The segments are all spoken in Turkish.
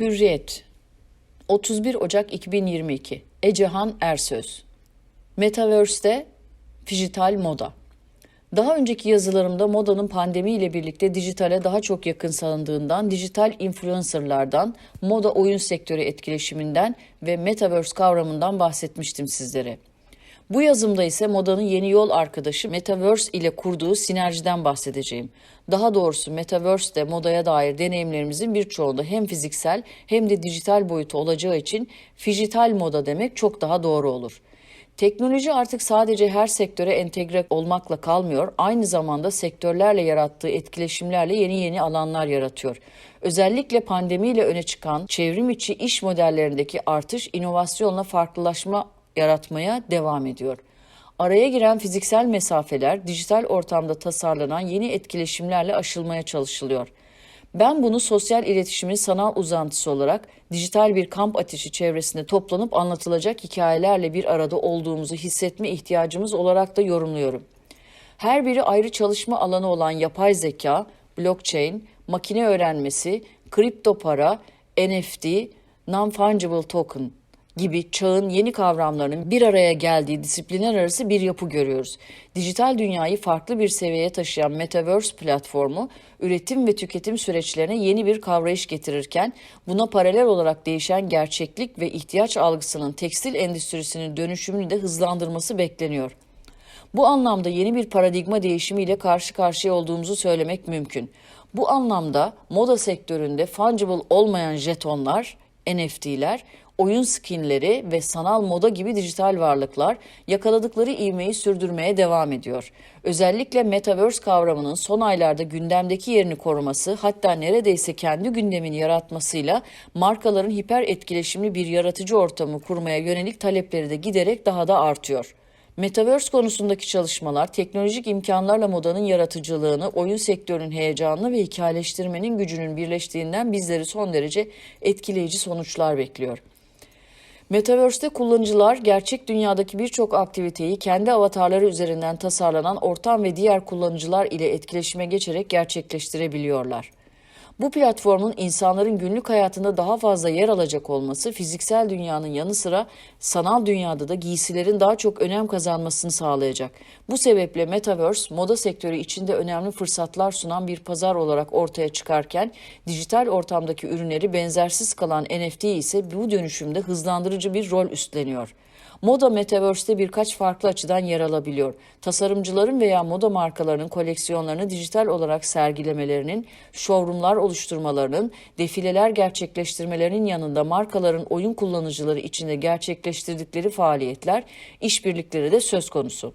Hürriyet. 31 Ocak 2022 Ecehan Ersöz. Metaverse'de dijital moda. Daha önceki yazılarımda modanın pandemiyle birlikte dijitale daha çok yakın sanıldığından, dijital influencerlardan, moda oyun sektörü etkileşiminden ve metaverse kavramından bahsetmiştim sizlere. Bu yazımda ise modanın yeni yol arkadaşı Metaverse ile kurduğu sinerjiden bahsedeceğim. Daha doğrusu Metaverse de modaya dair deneyimlerimizin birçoğunda hem fiziksel hem de dijital boyutu olacağı için fijital moda demek çok daha doğru olur. Teknoloji artık sadece her sektöre entegre olmakla kalmıyor, aynı zamanda sektörlerle yarattığı etkileşimlerle yeni yeni alanlar yaratıyor. Özellikle pandemiyle öne çıkan çevrim içi iş modellerindeki artış inovasyonla farklılaşma yaratmaya devam ediyor. Araya giren fiziksel mesafeler dijital ortamda tasarlanan yeni etkileşimlerle aşılmaya çalışılıyor. Ben bunu sosyal iletişimin sanal uzantısı olarak dijital bir kamp ateşi çevresinde toplanıp anlatılacak hikayelerle bir arada olduğumuzu hissetme ihtiyacımız olarak da yorumluyorum. Her biri ayrı çalışma alanı olan yapay zeka, blockchain, makine öğrenmesi, kripto para, NFT, non-fungible token gibi çağın yeni kavramlarının bir araya geldiği disiplinler arası bir yapı görüyoruz. Dijital dünyayı farklı bir seviyeye taşıyan Metaverse platformu, üretim ve tüketim süreçlerine yeni bir kavrayış getirirken, buna paralel olarak değişen gerçeklik ve ihtiyaç algısının tekstil endüstrisinin dönüşümünü de hızlandırması bekleniyor. Bu anlamda yeni bir paradigma değişimiyle karşı karşıya olduğumuzu söylemek mümkün. Bu anlamda moda sektöründe fungible olmayan jetonlar, NFT'ler, oyun skinleri ve sanal moda gibi dijital varlıklar yakaladıkları ivmeyi sürdürmeye devam ediyor. Özellikle metaverse kavramının son aylarda gündemdeki yerini koruması hatta neredeyse kendi gündemini yaratmasıyla markaların hiper etkileşimli bir yaratıcı ortamı kurmaya yönelik talepleri de giderek daha da artıyor. Metaverse konusundaki çalışmalar teknolojik imkanlarla modanın yaratıcılığını, oyun sektörünün heyecanını ve hikayeleştirmenin gücünün birleştiğinden bizleri son derece etkileyici sonuçlar bekliyor. Metaverse'te kullanıcılar gerçek dünyadaki birçok aktiviteyi kendi avatarları üzerinden tasarlanan ortam ve diğer kullanıcılar ile etkileşime geçerek gerçekleştirebiliyorlar. Bu platformun insanların günlük hayatında daha fazla yer alacak olması fiziksel dünyanın yanı sıra sanal dünyada da giysilerin daha çok önem kazanmasını sağlayacak. Bu sebeple Metaverse moda sektörü içinde önemli fırsatlar sunan bir pazar olarak ortaya çıkarken dijital ortamdaki ürünleri benzersiz kalan NFT ise bu dönüşümde hızlandırıcı bir rol üstleniyor. Moda Metaverse'te birkaç farklı açıdan yer alabiliyor. Tasarımcıların veya moda markalarının koleksiyonlarını dijital olarak sergilemelerinin, showroomlar oluşturmalarının, defileler gerçekleştirmelerinin yanında markaların oyun kullanıcıları içinde gerçekleştirdikleri faaliyetler, işbirlikleri de söz konusu.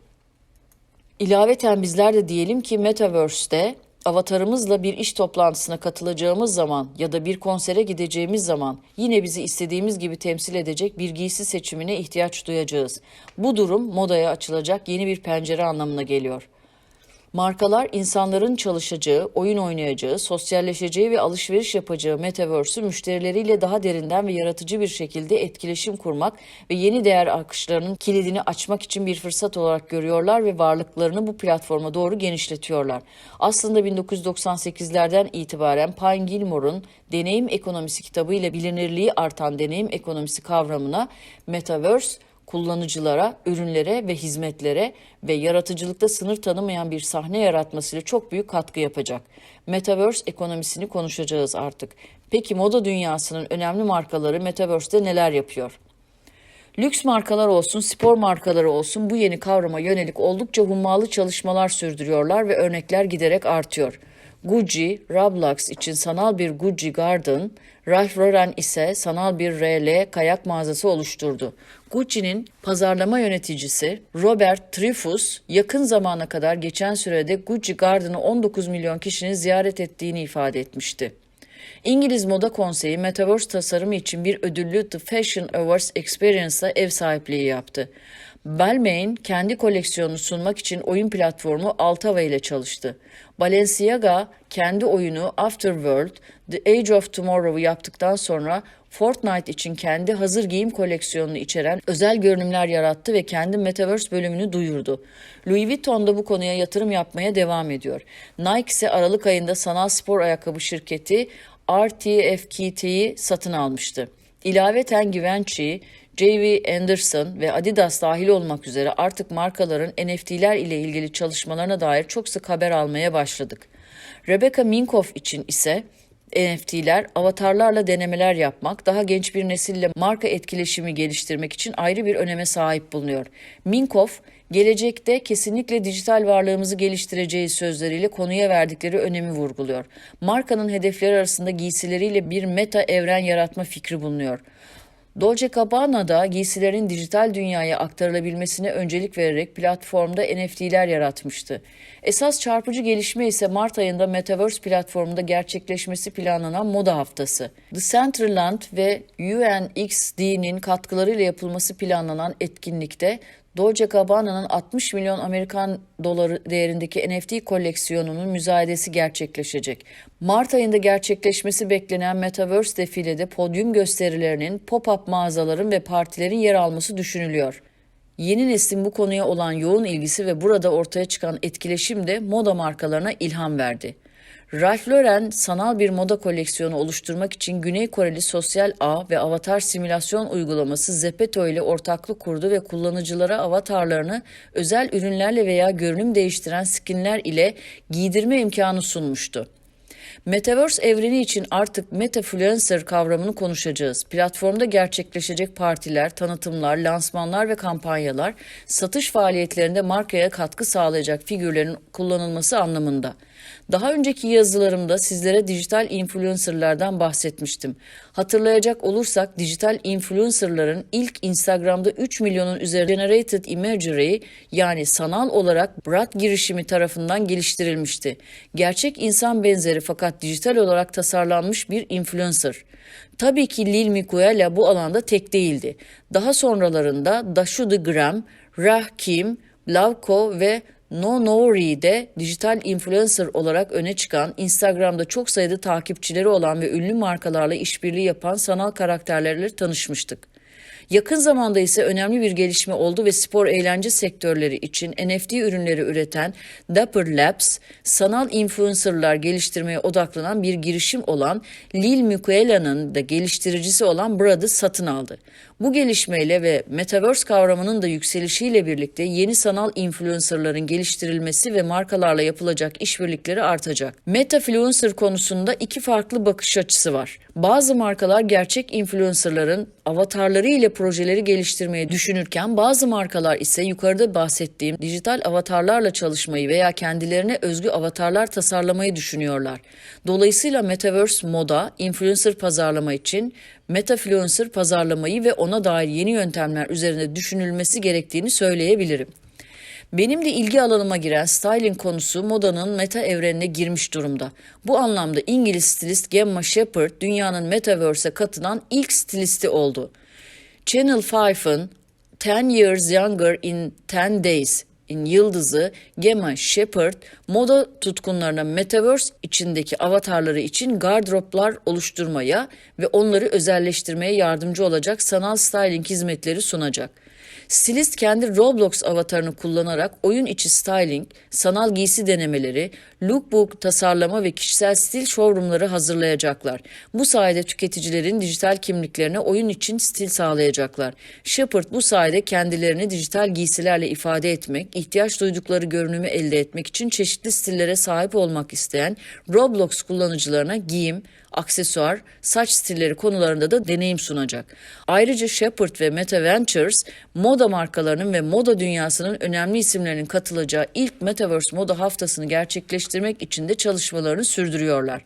İlaveten bizler de diyelim ki Metaverse'te avatarımızla bir iş toplantısına katılacağımız zaman ya da bir konsere gideceğimiz zaman yine bizi istediğimiz gibi temsil edecek bir giysi seçimine ihtiyaç duyacağız. Bu durum modaya açılacak yeni bir pencere anlamına geliyor. Markalar insanların çalışacağı, oyun oynayacağı, sosyalleşeceği ve alışveriş yapacağı metaverse'ü müşterileriyle daha derinden ve yaratıcı bir şekilde etkileşim kurmak ve yeni değer akışlarının kilidini açmak için bir fırsat olarak görüyorlar ve varlıklarını bu platforma doğru genişletiyorlar. Aslında 1998'lerden itibaren Pine Gilmore'un Deneyim Ekonomisi kitabıyla bilinirliği artan deneyim ekonomisi kavramına metaverse kullanıcılara, ürünlere ve hizmetlere ve yaratıcılıkta sınır tanımayan bir sahne yaratmasıyla çok büyük katkı yapacak. Metaverse ekonomisini konuşacağız artık. Peki moda dünyasının önemli markaları Metaverse'de neler yapıyor? Lüks markalar olsun, spor markaları olsun bu yeni kavrama yönelik oldukça hummalı çalışmalar sürdürüyorlar ve örnekler giderek artıyor. Gucci, Roblox için sanal bir Gucci Garden, Ralph Lauren ise sanal bir RL kayak mağazası oluşturdu. Gucci'nin pazarlama yöneticisi Robert Trifus yakın zamana kadar geçen sürede Gucci Garden'ı 19 milyon kişinin ziyaret ettiğini ifade etmişti. İngiliz Moda Konseyi Metaverse tasarımı için bir ödüllü The Fashion Awards Experience'a ev sahipliği yaptı. Balmain kendi koleksiyonunu sunmak için oyun platformu Altava ile çalıştı. Balenciaga kendi oyunu Afterworld, The Age of Tomorrow'u yaptıktan sonra Fortnite için kendi hazır giyim koleksiyonunu içeren özel görünümler yarattı ve kendi Metaverse bölümünü duyurdu. Louis Vuitton da bu konuya yatırım yapmaya devam ediyor. Nike ise Aralık ayında sanal spor ayakkabı şirketi RTFKT'yi satın almıştı. İlaveten Givenchy, J.V. Anderson ve Adidas dahil olmak üzere artık markaların NFT'ler ile ilgili çalışmalarına dair çok sık haber almaya başladık. Rebecca Minkoff için ise NFT'ler avatarlarla denemeler yapmak, daha genç bir nesille marka etkileşimi geliştirmek için ayrı bir öneme sahip bulunuyor. Minkoff, gelecekte kesinlikle dijital varlığımızı geliştireceği sözleriyle konuya verdikleri önemi vurguluyor. Markanın hedefleri arasında giysileriyle bir meta evren yaratma fikri bulunuyor. Dolce Gabbana'da giysilerin dijital dünyaya aktarılabilmesine öncelik vererek platformda NFT'ler yaratmıştı. Esas çarpıcı gelişme ise Mart ayında Metaverse platformunda gerçekleşmesi planlanan moda haftası. The Centerland ve UNXD'nin katkılarıyla yapılması planlanan etkinlikte Dolce Gabbana'nın 60 milyon Amerikan doları değerindeki NFT koleksiyonunun müzayedesi gerçekleşecek. Mart ayında gerçekleşmesi beklenen Metaverse defilede podyum gösterilerinin, pop-up mağazaların ve partilerin yer alması düşünülüyor. Yeni neslin bu konuya olan yoğun ilgisi ve burada ortaya çıkan etkileşim de moda markalarına ilham verdi. Ralph Lauren sanal bir moda koleksiyonu oluşturmak için Güney Koreli sosyal ağ ve avatar simülasyon uygulaması Zepeto ile ortaklık kurdu ve kullanıcılara avatarlarını özel ürünlerle veya görünüm değiştiren skinler ile giydirme imkanı sunmuştu. Metaverse evreni için artık metafluencer kavramını konuşacağız. Platformda gerçekleşecek partiler, tanıtımlar, lansmanlar ve kampanyalar satış faaliyetlerinde markaya katkı sağlayacak figürlerin kullanılması anlamında. Daha önceki yazılarımda sizlere dijital influencerlardan bahsetmiştim. Hatırlayacak olursak dijital influencerların ilk Instagram'da 3 milyonun üzeri generated imagery yani sanal olarak Brad girişimi tarafından geliştirilmişti. Gerçek insan benzeri fakat dijital olarak tasarlanmış bir influencer. Tabii ki Lil Miquela bu alanda tek değildi. Daha sonralarında Dashu the Gram, Rah Kim, Lavko ve No Nori'de dijital influencer olarak öne çıkan, Instagram'da çok sayıda takipçileri olan ve ünlü markalarla işbirliği yapan sanal karakterlerle tanışmıştık. Yakın zamanda ise önemli bir gelişme oldu ve spor eğlence sektörleri için NFT ürünleri üreten Dapper Labs, sanal influencerlar geliştirmeye odaklanan bir girişim olan Lil Miquela'nın da geliştiricisi olan Brad'ı satın aldı. Bu gelişmeyle ve Metaverse kavramının da yükselişiyle birlikte yeni sanal influencerların geliştirilmesi ve markalarla yapılacak işbirlikleri artacak. Metafluencer konusunda iki farklı bakış açısı var. Bazı markalar gerçek influencerların avatarları ile projeleri geliştirmeyi düşünürken bazı markalar ise yukarıda bahsettiğim dijital avatarlarla çalışmayı veya kendilerine özgü avatarlar tasarlamayı düşünüyorlar. Dolayısıyla Metaverse moda, influencer pazarlama için metafluencer pazarlamayı ve ona dair yeni yöntemler üzerinde düşünülmesi gerektiğini söyleyebilirim. Benim de ilgi alanıma giren styling konusu modanın meta evrenine girmiş durumda. Bu anlamda İngiliz stilist Gemma Shepard dünyanın metaverse'e katılan ilk stilisti oldu. Channel 5'ın 10 Years Younger in 10 Days in Yıldızı Gemma Shepard moda tutkunlarına metaverse içindeki avatarları için gardıroplar oluşturmaya ve onları özelleştirmeye yardımcı olacak sanal styling hizmetleri sunacak. Stilist kendi Roblox avatarını kullanarak oyun içi styling, sanal giysi denemeleri, lookbook tasarlama ve kişisel stil showroomları hazırlayacaklar. Bu sayede tüketicilerin dijital kimliklerine oyun için stil sağlayacaklar. Shepard bu sayede kendilerini dijital giysilerle ifade etmek, ihtiyaç duydukları görünümü elde etmek için çeşitli stillere sahip olmak isteyen Roblox kullanıcılarına giyim, aksesuar, saç stilleri konularında da deneyim sunacak. Ayrıca Shepard ve Meta Ventures moda markalarının ve moda dünyasının önemli isimlerinin katılacağı ilk Metaverse Moda Haftası'nı gerçekleştirmek için de çalışmalarını sürdürüyorlar.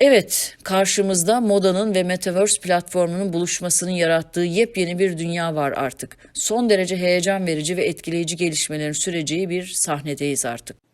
Evet, karşımızda modanın ve Metaverse platformunun buluşmasının yarattığı yepyeni bir dünya var artık. Son derece heyecan verici ve etkileyici gelişmelerin süreceği bir sahnedeyiz artık.